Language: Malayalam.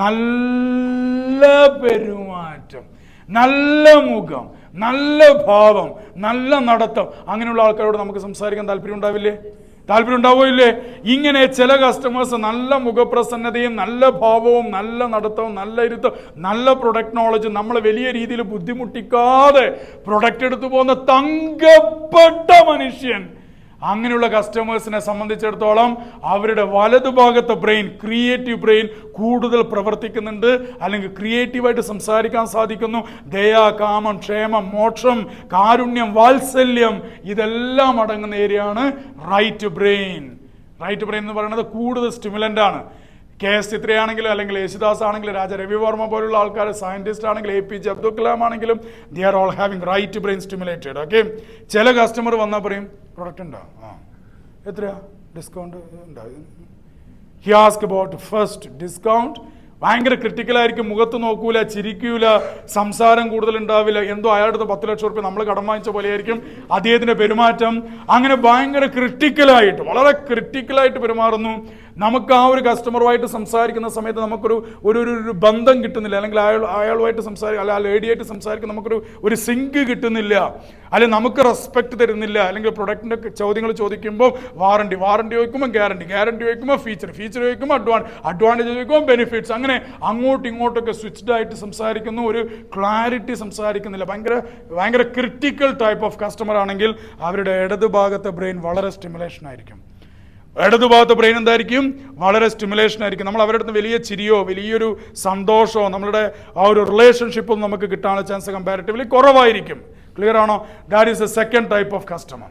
നല്ല പെരുമാറ്റം നല്ല മുഖം നല്ല ഭാവം നല്ല നടത്തം. അങ്ങനെയുള്ള ആൾക്കാരോട് നമുക്ക് സംസാരിക്കാൻ താല്പര്യം ഉണ്ടാവില്ലേ? താല്പര്യം ഉണ്ടാവോ ഇങ്ങനെ ചില കസ്റ്റമേഴ്സ് നല്ല മുഖപ്രസന്നതയും നല്ല ഭാവവും നല്ല നടത്തവും നല്ല ഇരുത്തവും നല്ല പ്രൊഡക്റ്റ് നോളജും നമ്മൾ വലിയ രീതിയിൽ ബുദ്ധിമുട്ടിക്കാതെ പ്രൊഡക്റ്റ് എടുത്തു പോകുന്ന തങ്കപ്പെട്ട മനുഷ്യൻ അങ്ങനെയുള്ള കസ്റ്റമേഴ്സിനെ സംബന്ധിച്ചിടത്തോളം അവരുടെ വലതുഭാഗത്തെ ബ്രെയിൻ ക്രിയേറ്റീവ് ബ്രെയിൻ കൂടുതൽ പ്രവർത്തിക്കുന്നുണ്ട്. അല്ലെങ്കിൽ ക്രിയേറ്റീവായിട്ട് സംസാരിക്കാൻ സാധിക്കുന്നു. ദയ കാമം ക്ഷേമം മോക്ഷം കാരുണ്യം വാത്സല്യം ഇതെല്ലാം അടങ്ങുന്ന ഏരിയയാണ് റൈറ്റ് ബ്രെയിൻ റൈറ്റ് ബ്രെയിൻ എന്ന് പറയുന്നത് കൂടുതൽ സ്റ്റിമുലന്റ് ആണ്. കെ എസ് ചിത്രയാണെങ്കിലും അല്ലെങ്കിൽ യേശുദാസ് ആണെങ്കിലും രാജ രവിവർമ്മ പോലുള്ള ആൾക്കാർ സയന്റിസ്റ്റ് ആണെങ്കിലും A P J Abdul Kalam ആണെങ്കിലും they are all having right brain stimulated okay ചില കസ്റ്റമർ വന്നാൽ പറയും പ്രൊഡക്റ്റ് ഉണ്ടോ? ആ. എത്രയാ? ഡിസ്കൗണ്ട് ഉണ്ടാവും he ask about first discount ഭയങ്കര ക്രിട്ടിക്കലായിരിക്കും മുഖത്ത് നോക്കൂല ചിരിക്കൂല സംസാരം കൂടുതൽ ഉണ്ടാവില്ല എന്തോ അയാളുടെ പത്ത് ലക്ഷം റുപ്യ നമ്മൾ കടം വാങ്ങിച്ച പോലെയായിരിക്കും. അദ്ദേഹത്തിന്റെ പെരുമാറ്റം. അങ്ങനെ ഭയങ്കര ക്രിട്ടിക്കലായിട്ട് വളരെ ക്രിട്ടിക്കലായിട്ട് പെരുമാറുന്നു. നമുക്ക് ആ ഒരു കസ്റ്റമറുമായിട്ട് സംസാരിക്കുന്ന സമയത്ത് നമുക്കൊരു ഒരു ഒരു ബന്ധം കിട്ടുന്നില്ല. അല്ലെങ്കിൽ അയാൾ അയാളുമായിട്ട് സംസാരിക്കുക അല്ല ആ ലേഡിയായിട്ട് സംസാരിക്കുന്ന നമുക്കൊരു ഒരു സിങ്ക് കിട്ടുന്നില്ല. അല്ലെങ്കിൽ നമുക്ക് റെസ്പെക്ട് തരുന്നില്ല. അല്ലെങ്കിൽ പ്രൊഡക്റ്റിന്റെ ചോദ്യങ്ങൾ ചോദിക്കുമ്പോൾ വാറണ്ടി വാറണ്ടി ചോദിക്കുമ്പോൾ ഗ്യാരണ്ടി ഗ്യാരണ്ടി ചോദിക്കുമ്പോൾ ഫീച്ചർ ഫീച്ചർ ചോദിക്കുമ്പോൾ അഡ്വാൻ അഡ്വാന്റേജ് ചോദിക്കുമ്പോൾ ബെനിഫിറ്റ്സ് അങ്ങനെ അങ്ങോട്ടും ഇങ്ങോട്ടൊക്കെ സ്വിച്ച്ഡ് ആയിട്ട് സംസാരിക്കുന്നു ഒരു ക്ലാരിറ്റി സംസാരിക്കുന്നില്ല. ഭയങ്കര ഭയങ്കര ക്രിട്ടിക്കൽ ടൈപ്പ് ഓഫ് കസ്റ്റമർ ആണെങ്കിൽ അവരുടെ ഇടതുഭാഗത്തെ ബ്രെയിൻ വളരെ സ്റ്റിമുലേഷൻ ആയിരിക്കും. ഇടതുഭാഗത്തെ ബ്രെയിൻ എന്തായിരിക്കും? വളരെ സ്റ്റിമുലേഷൻ ആയിരിക്കും. നമ്മൾ അവരുടെ അടുത്ത് വലിയ ചിരിയോ വലിയൊരു സന്തോഷമോ നമ്മളുടെ ആ ഒരു റിലേഷൻഷിപ്പും നമുക്ക് കിട്ടാനുള്ള ചാൻസ് കമ്പാരിറ്റീവ്ലി കുറവായിരിക്കും. ക്ലിയർ ആണോ? That is a second type of customer